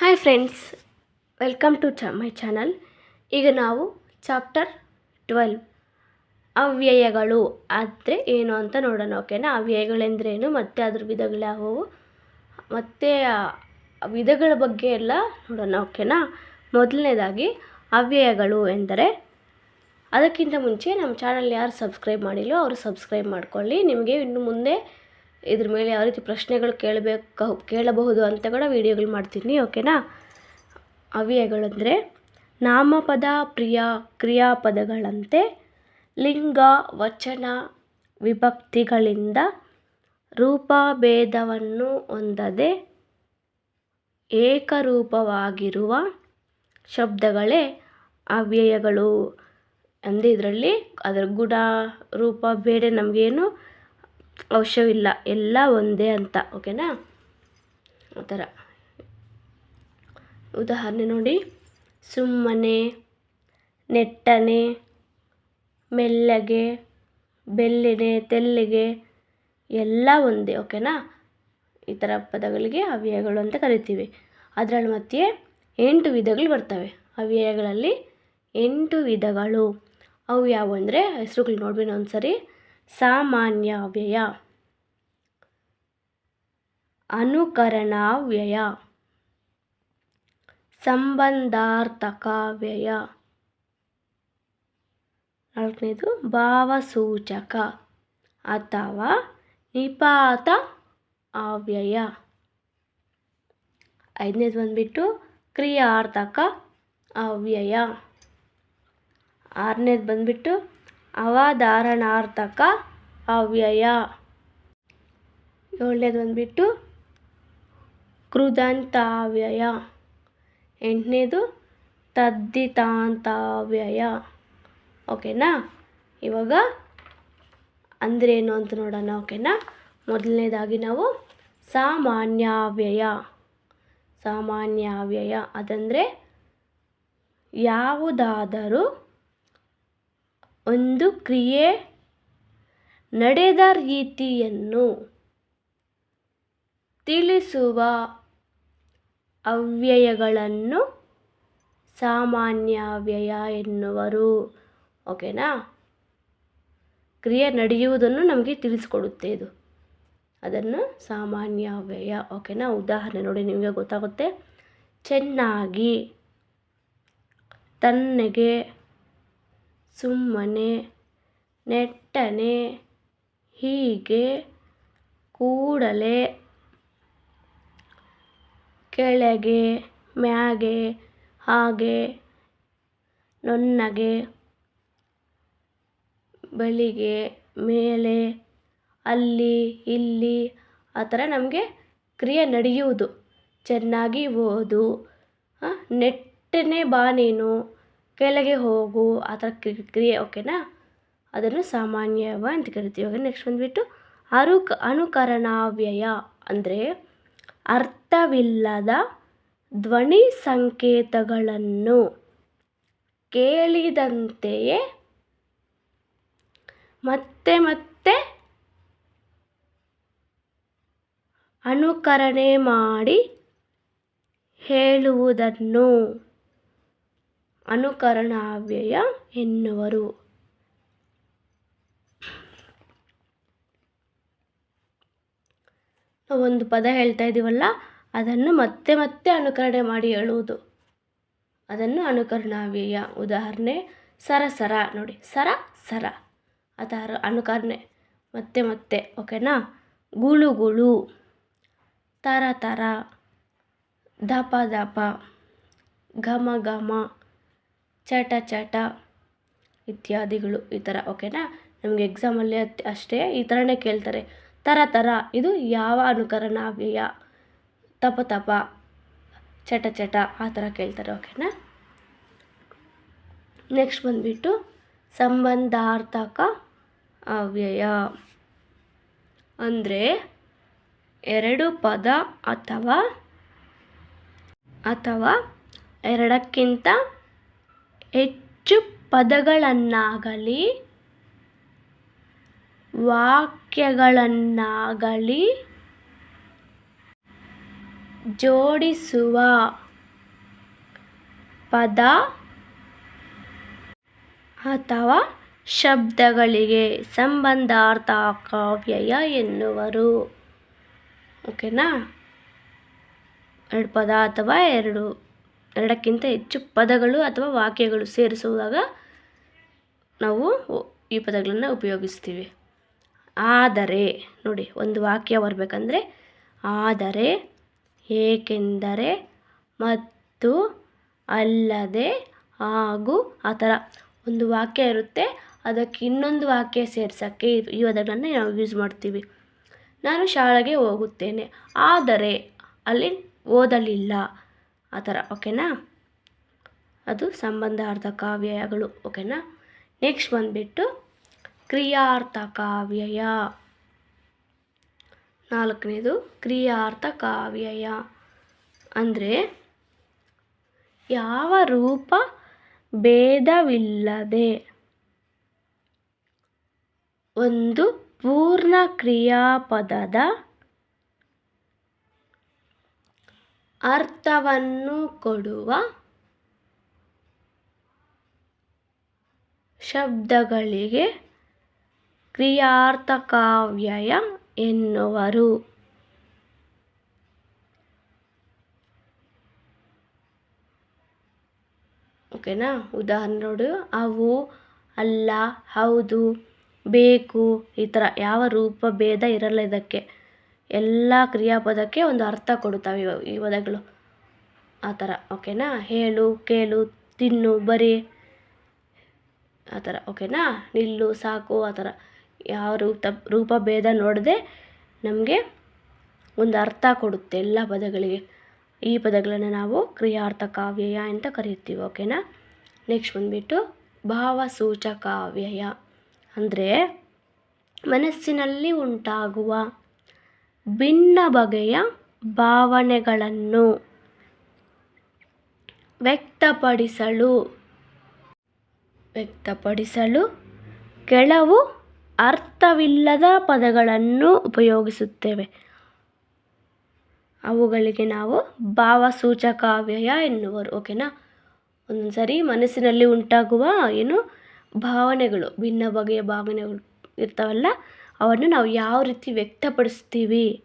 Hi friends welcome to ಚ my channel ಈಗ ನಾವು ಚಾಪ್ಟರ್ ಟ್ವೆಲ್ವ್ ಅವ್ಯಯಗಳು. ಆದರೆ ಏನು ಅಂತ ನೋಡೋಣ ಓಕೆನಾ ಅವ್ಯಯಗಳೆಂದ್ರೇನು? ಮತ್ತು ಅದ್ರ ವಿಧಗಳು ಯಾವುವು? ಮತ್ತು ವಿಧಗಳ ಬಗ್ಗೆ ಎಲ್ಲ ನೋಡೋಣ ಓಕೆನಾ ಮೊದಲನೇದಾಗಿ, ಅವ್ಯಯಗಳು ಎಂದರೆ, ಅದಕ್ಕಿಂತ ಮುಂಚೆ ನಮ್ಮ ಚಾನಲ್ ಯಾರು ಸಬ್ಸ್ಕ್ರೈಬ್ ಮಾಡಿಲ್ಲೋ ಅವರು ಸಬ್ಸ್ಕ್ರೈಬ್ ಮಾಡ್ಕೊಳ್ಳಿ. ನಿಮಗೆ ಇನ್ನು ಮುಂದೆ ಇದ್ರ ಮೇಲೆ ಯಾವ ರೀತಿ ಪ್ರಶ್ನೆಗಳು ಕೇಳಬೇಕು ಕೇಳಬಹುದು ಅಂತ ಕೂಡ ವೀಡಿಯೋಗಳು ಮಾಡ್ತೀನಿ, ಓಕೆನಾ? ಅವ್ಯಯಗಳಂದರೆ ನಾಮಪದ ಪ್ರಿಯ ಕ್ರಿಯಾಪದಗಳಂತೆ ಲಿಂಗ, ವಚನ, ವಿಭಕ್ತಿಗಳಿಂದ ರೂಪಭೇದವನ್ನು ಹೊಂದದೆ ಏಕರೂಪವಾಗಿರುವ ಶಬ್ದಗಳೇ ಅವ್ಯಯಗಳು. ಅಂದರೆ ಇದರಲ್ಲಿ ಅದರ ಗುಣ, ರೂಪ ಬೇರೆ ನಮಗೇನು ಅವಶ್ಯವಿಲ್ಲ. ಎಲ್ಲ ಒಂದೇ ಅಂತ, ಓಕೆನಾ? ಆ ಥರ. ಉದಾಹರಣೆ ನೋಡಿ. ಸುಮ್ಮನೆ, ನೆಟ್ಟನೆ, ಮೆಲ್ಲಗೆ, ಬೆಲ್ಲಿನೆ, ತೆಲ್ಲಿಗೆ, ಎಲ್ಲ ಒಂದೇ, ಓಕೆನಾ? ಈ ಥರ ಪದಗಳಿಗೆ ಅವ್ಯಯಗಳು ಅಂತ ಕರಿತೀವಿ. ಅದರಲ್ಲಿ ಮತ್ತೆ ಎಂಟು ವಿಧಗಳು ಬರ್ತವೆ. ಅವ್ಯಯಗಳಲ್ಲಿ ಎಂಟು ವಿಧಗಳು. ಅವು ಯಾವು ಅಂದರೆ, ಹೆಸರುಗಳು ನೋಡ್ಬಿಟ್ಟು ಒಂದು ಸಾಮಾನ್ಯ ವ್ಯಯ ಅನುಕರಣ ವ್ಯಯ ಸಂಬಂಧಾರ್ಥಕ ವ್ಯಯ ನಾಲ್ಕನೇದು ಭಾವಸೂಚಕ ಅಥವಾ ನಿಪಾತ ಅವ್ಯಯ. ಐದನೇದು ಬಂದುಬಿಟ್ಟು ಕ್ರಿಯಾರ್ಥಕ ಅವ್ಯಯ. ಆರನೇದು ಬಂದುಬಿಟ್ಟು ಅವಧಾರಣಾರ್ಥಕ ಅವ್ಯಯ. ಏಳನೇದು ಬಂದುಬಿಟ್ಟು ಕೃದಂತಾವ್ಯಯ. ಎಂಟನೇದು ತದ್ದಿತಾಂತಾವ್ಯಯ ಓಕೆನಾ? ಇವಾಗ ಅಂದ್ರೇನು ಅಂತ ನೋಡೋಣ, ಓಕೆನಾ? ಮೊದಲನೇದಾಗಿ ನಾವು ಸಾಮಾನ್ಯಾವ್ಯಯ. ಸಾಮಾನ್ಯಾವ್ಯಯ, ಅದಂದರೆ ಯಾವುದಾದರೂ ಒಂದು ಕ್ರಿಯೆ ನಡೆದ ರೀತಿಯನ್ನು ತಿಳಿಸುವ ಅವ್ಯಯಗಳನ್ನು ಸಾಮಾನ್ಯಾವ್ಯಯ ಎನ್ನುವರು. ಓಕೆನಾ? ಕ್ರಿಯೆ ನಡೆಯುವುದನ್ನು ನಮಗೆ ತಿಳಿಸ್ಕೊಡುತ್ತೆ ಇದು. ಅದನ್ನು ಸಾಮಾನ್ಯಾವ್ಯಯ, ಓಕೆನಾ? ಉದಾಹರಣೆ ನೋಡಿ, ನಿಮಗೆ ಗೊತ್ತಾಗುತ್ತೆ. ಚೆನ್ನಾಗಿ ತಣ್ಣಗೆ ಸುಮ್ಮನೆ ನೆಟ್ಟನೆ ಹೀಗೆ ಕೂಡಲೇ ಕೆಳಗೆ, ಮ್ಯಾಗೆ, ಹಾಗೆ ನುಣ್ಣಗೆ ಬೆಳಿಗ್ಗೆ ಮೇಲೆ, ಅಲ್ಲಿ, ಇಲ್ಲಿ ಆ ಥರ ನಮಗೆ ಕ್ರಿಯೆ ನಡೆಯುವುದು. ಚೆನ್ನಾಗಿ ಓದು. ನೆಟ್ಟನೆ ಬಾ ನೀನು. ಕೆಳಗೆ ಹೋಗು, ಆ ಥರ ಕ್ರಿಯೆ, ಓಕೆನಾ? ಅದನ್ನು ಸಾಮಾನ್ಯವ ಅಂತ ಕರಿತೀವಿ. ನೆಕ್ಸ್ಟ್ ಬಂದುಬಿಟ್ಟು ಅರು ಅನುಕರಣಾವ್ಯಯ ಅಂದರೆ ಅರ್ಥವಿಲ್ಲದ ಧ್ವನಿ ಸಂಕೇತಗಳನ್ನು ಕೇಳಿದಂತೆಯೇ ಮತ್ತೆ ಮತ್ತೆ ಅನುಕರಣೆ ಮಾಡಿ ಹೇಳುವುದನ್ನು. ಅನುಕರಣಾವ್ಯಯ ಎನ್ನುವರು. ಒಂದು ಪದ ಹೇಳ್ತಾ ಇದ್ದೀವಲ್ಲ ಅದನ್ನು ಮತ್ತೆ ಮತ್ತೆ ಅನುಕರಣೆ ಮಾಡಿ ಹೇಳುವುದು. ಅದನ್ನು ಅನುಕರಣಾವ್ಯಯ, ಉದಾಹರಣೆ ಸರಸರ, ನೋಡಿ ಸರ ಸರ ಅದರ, ಅನುಕರಣೆ, ಮತ್ತೆ ಮತ್ತೆ, ಓಕೆನಾ? ಗುಳುಗುಳು ತರ ತರ ದಪ ದಪ ಘಮ ಘಮ ಚಟ ಚಟ ಇತ್ಯಾದಿಗಳು ಈ ಥರ, ಓಕೆನಾ? ನಮಗೆ ಎಕ್ಸಾಮಲ್ಲಿ ಅಷ್ಟೇ ಈ ಥರನೇ ಕೇಳ್ತಾರೆ. ಥರ ಥರ, ಇದು ಯಾವ ಅನುಕರಣ, ವ್ಯಯ, ತಪ ತಪ, ಚಟ ಚಟ, ಆ ಥರ ಕೇಳ್ತಾರೆ, ಓಕೆನಾ? ನೆಕ್ಸ್ಟ್ ಬಂದುಬಿಟ್ಟು ಸಂಬಂಧಾರ್ಥಕ ಅವ್ಯಯ. ಅಂದರೆ ಎರಡು ಪದ ಅಥವಾ ಅಥವಾ ಎರಡಕ್ಕಿಂತ ಹೆಚ್ಚು ಪದಗಳನ್ನಾಗಲಿ, ವಾಕ್ಯಗಳನ್ನಾಗಲಿ ಜೋಡಿಸುವ ಪದ ಅಥವಾ ಶಬ್ದಗಳಿಗೆ ಸಂಬಂಧಾರ್ಥ ಕಾವ್ಯಯ ಎನ್ನುವರು ಓಕೆನಾ ಎರಡು ಪದ ಅಥವಾ ಎರಡು. ಎರಡಕ್ಕಿಂತ ಹೆಚ್ಚು ಪದಗಳು ಅಥವಾ ವಾಕ್ಯಗಳು ಸೇರಿಸುವಾಗ ನಾವು ಈ ಪದಗಳನ್ನು ಉಪಯೋಗಿಸ್ತೀವಿ. ಆದರೆ, ನೋಡಿ, ಒಂದು ವಾಕ್ಯ ಬರಬೇಕಂದ್ರೆ, ಆದರೆ, ಏಕೆಂದರೆ, ಮತ್ತು, ಅಲ್ಲದೆ, ಹಾಗೂ, ಆ ಥರ ಒಂದು ವಾಕ್ಯ ಇರುತ್ತೆ. ಅದಕ್ಕೆ ಇನ್ನೊಂದು ವಾಕ್ಯ ಸೇರ್ಸೋಕ್ಕೆ ಈ ಪದಗಳನ್ನು ನಾವು ಯೂಸ್ ಮಾಡ್ತೀವಿ. ನಾನು ಶಾಲೆಗೆ ಹೋಗುತ್ತೇನೆ. ಆದರೆ, ಅಲ್ಲಿ ಓದಲಿಲ್ಲ. ಆ ಥರ, ಓಕೆನಾ? ಅದು ಸಂಬಂಧಾರ್ಥ ಕಾವ್ಯಯಗಳು ಓಕೆನಾ? ನೆಕ್ಸ್ಟ್ ಬಂದುಬಿಟ್ಟು ಕ್ರಿಯಾರ್ಥ ಕಾವ್ಯಯ. ನಾಲ್ಕನೇದು ಕ್ರಿಯಾರ್ಥ ಕಾವ್ಯಯ. ಅಂದರೆ ಯಾವ ರೂಪ ಭೇದವಿಲ್ಲದೆ ಒಂದು ಪೂರ್ಣ ಕ್ರಿಯಾಪದದ ಅರ್ಥವನ್ನು ಕೊಡುವ ಶಬ್ದಗಳಿಗೆ ಕ್ರಿಯಾರ್ಥಕಾವ್ಯಯ ಎನ್ನುವರು. ಓಕೆನಾ? ಉದಾಹರಣೆ ನೋಡು. ಅವು, ಅಲ್ಲ, ಹೌದು, ಬೇಕು ಈ ಥರ ಯಾವ ರೂಪ, ಭೇದ ಇರಲ್ಲ ಇದಕ್ಕೆ. ಎಲ್ಲ ಕ್ರಿಯಾಪದಕ್ಕೆ ಒಂದು ಅರ್ಥ ಕೊಡುತ್ತವೆ ಈ ಪದಗಳು. ಆ ಥರ, ಓಕೆನಾ? ಹೇಳು, ಕೇಳು, ತಿನ್ನು, ಬರಿ. ಆ ಥರ, ಓಕೆನಾ? ನಿಲ್ಲು, ಸಾಕು, ಆ ಥರ. ಯಾವ ರೂಪ ರೂಪ ಭೇದ ನೋಡದೆ ನಮಗೆ ಒಂದು ಅರ್ಥ ಕೊಡುತ್ತೆ ಎಲ್ಲ ಪದಗಳಿಗೆ. ಈ ಪದಗಳನ್ನು ನಾವು ಕ್ರಿಯಾರ್ಥ ಕಾವ್ಯಯ ಅಂತ ಕರೆಯುತ್ತೀವಿ, ಓಕೆನಾ? ನೆಕ್ಸ್ಟ್ ಬಂದುಬಿಟ್ಟು ಭಾವಸೂಚಕಾವ್ಯಯ ಅಂದರೆ ಮನಸ್ಸಿನಲ್ಲಿ ಉಂಟಾಗುವ ಭಿನ್ನ ಬಗೆಯ ಭಾವನೆಗಳನ್ನು ವ್ಯಕ್ತಪಡಿಸಲು ವ್ಯಕ್ತಪಡಿಸಲು ಕೆಲವು ಅರ್ಥವಿಲ್ಲದ ಪದಗಳನ್ನು ಉಪಯೋಗಿಸುತ್ತೇವೆ. ಅವುಗಳಿಗೆ ನಾವು ಭಾವಸೂಚಕಾವ್ಯಯ ಎನ್ನುವರು, ಓಕೆನಾ? ಒಂದೊಂದು ಸರಿ ಮನಸ್ಸಿನಲ್ಲಿ ಉಂಟಾಗುವ ಏನು? ಭಾವನೆಗಳು, ಭಿನ್ನ ಬಗೆಯ ಭಾವನೆಗಳು ಇರ್ತಾವಲ್ಲ ಅವನ್ನು ನಾವು ಯಾವ ರೀತಿ ವ್ಯಕ್ತಪಡಿಸ್ತೀವಿ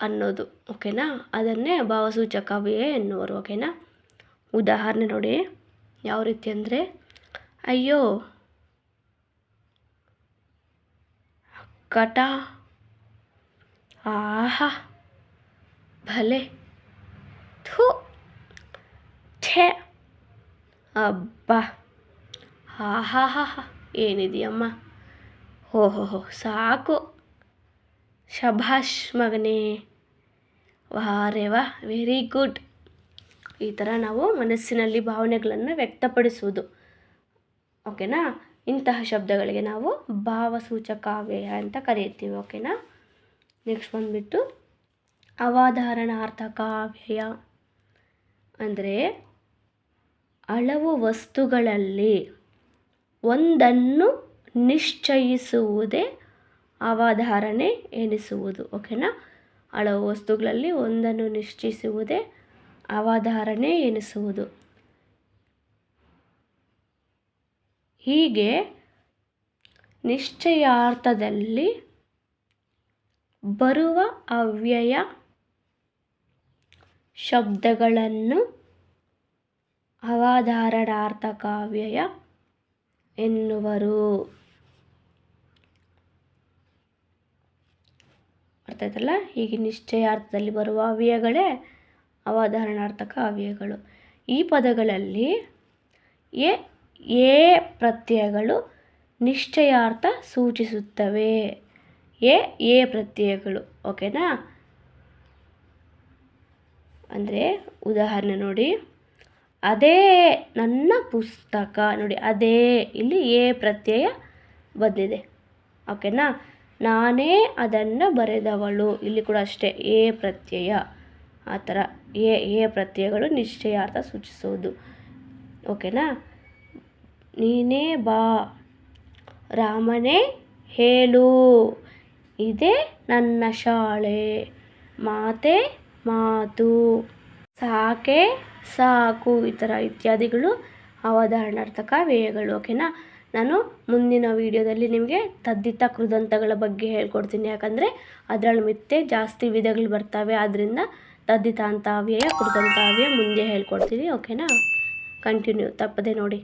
ಅನ್ನೋದು, ಓಕೆನಾ? ಅದನ್ನೇ ಭಾವಸೂಚಕವೇ ಎನ್ನುವರು, ಓಕೆನಾ? ಉದಾಹರಣೆ ನೋಡಿ, ಯಾವ ರೀತಿ ಅಂದರೆ, ಅಯ್ಯೋ, ಕಟ, ಆಹಾ, ಭಲೆ, ಥು, ಛೇ, ಅಬ್ಬಾ ಹಾ ಹಾ ಹಾ ಹಾ ಏನಿದೆಯಮ್ಮ? ಹೋ ಹೋ ಹೋ ಸಾಕು. ಶಭಾಷ್ ಮಗನೇ. ವಾರೆ ವಾ ವೆರಿ ಗುಡ್ ಈ ಥರ ನಾವು ಮನಸ್ಸಿನಲ್ಲಿ ಭಾವನೆಗಳನ್ನು ವ್ಯಕ್ತಪಡಿಸುವುದು. ಓಕೆನಾ? ಇಂತಹ ಶಬ್ದಗಳಿಗೆ ನಾವು ಭಾವಸೂಚಕಾವ್ಯಯ ಅಂತ ಕರೆಯುತ್ತೀವಿ, ಓಕೆನಾ? ನೆಕ್ಸ್ಟ್ ಬಂದುಬಿಟ್ಟು ಅವಾಧಾರಣಾರ್ಥಕಾವ್ಯಯ ಅಂದರೆ ಹಲವು ವಸ್ತುಗಳಲ್ಲಿ ಒಂದನ್ನು ನಿಶ್ಚಯಿಸುವುದೇ ಅವಧಾರಣೆ ಎನಿಸುವುದು, ಓಕೆನಾ? ಹಲವು ವಸ್ತುಗಳಲ್ಲಿ ಒಂದನ್ನು ನಿಶ್ಚಯಿಸುವುದೇ ಅವಧಾರಣೆ ಎನಿಸುವುದು. ಹೀಗೆ ನಿಶ್ಚಯಾರ್ಥದಲ್ಲಿ ಬರುವ ಅವ್ಯಯ ಶಬ್ದಗಳನ್ನು ಅವಧಾರಣಾರ್ಥಕಾವ್ಯಯ ಎನ್ನುವರು. ಅರ್ಥ ಆಯ್ತಲ್ಲ? ಹೀಗೆ ನಿಶ್ಚಯಾರ್ಥದಲ್ಲಿ ಬರುವ ಅವ್ಯಯಗಳೇ ಅವಧಾರಣಾರ್ಥಕ ಅವ್ಯಯಗಳು ಈ ಪದಗಳಲ್ಲಿ ಎ ಎ ಪ್ರತ್ಯಯಗಳು ನಿಶ್ಚಯಾರ್ಥ ಸೂಚಿಸುತ್ತವೆ. ಎ ಎ ಪ್ರತ್ಯಯಗಳು. ಓಕೆನಾ? ಅಂದರೆ ಉದಾಹರಣೆ ನೋಡಿ. ಅದೇ ನನ್ನ ಪುಸ್ತಕ. ನೋಡಿ, ಅದೇ ಇಲ್ಲಿ ಎ ಪ್ರತ್ಯಯ ಬಂದಿದೆ. ಓಕೆನಾ ನಾನೇ ಅದನ್ನು ಬರೆದವಳು. ಇಲ್ಲಿ ಕೂಡ ಅಷ್ಟೇ, ಎ ಪ್ರತ್ಯಯ. ಆ ಥರ, ಎ ಏ ಪ್ರತ್ಯಯಗಳು ನಿಶ್ಚಯಾರ್ಥ ಸೂಚಿಸೋದು. ಓಕೆನಾ ನೀನೇ ಬಾ. ರಾಮನೇ ಹೇಳು. ಇದೇ ನನ್ನ ಶಾಲೆ. ಮಾತೆ ಮಾತು. ಸಾಕೆ ಸಾಕು ಈ ಥರ ಇತ್ಯಾದಿಗಳು ಅವಧಾರಣಾರ್ಥಕ ವ್ಯಯಗಳು ಓಕೆನಾ ನಾನು ಮುಂದಿನ ವೀಡಿಯೋದಲ್ಲಿ ನಿಮಗೆ ತದ್ದಿತ ಕೃದಂತಗಳ ಬಗ್ಗೆ ಹೇಳ್ಕೊಡ್ತೀನಿ. ಯಾಕಂದರೆ ಅದರಲ್ಲಿ ಮತ್ತೆ ಜಾಸ್ತಿ ವಿಧಗಳು ಬರ್ತವೆ. ಆದ್ದರಿಂದ ತದ್ದಿತಾಂತ ಅವ್ಯಯ ಕೃದಂತ ಅವ್ಯಯ ಮುಂದೆ ಹೇಳ್ಕೊಡ್ತೀನಿ ಓಕೆನಾ ಕಂಟಿನ್ಯೂ ತಪ್ಪದೆ ನೋಡಿ.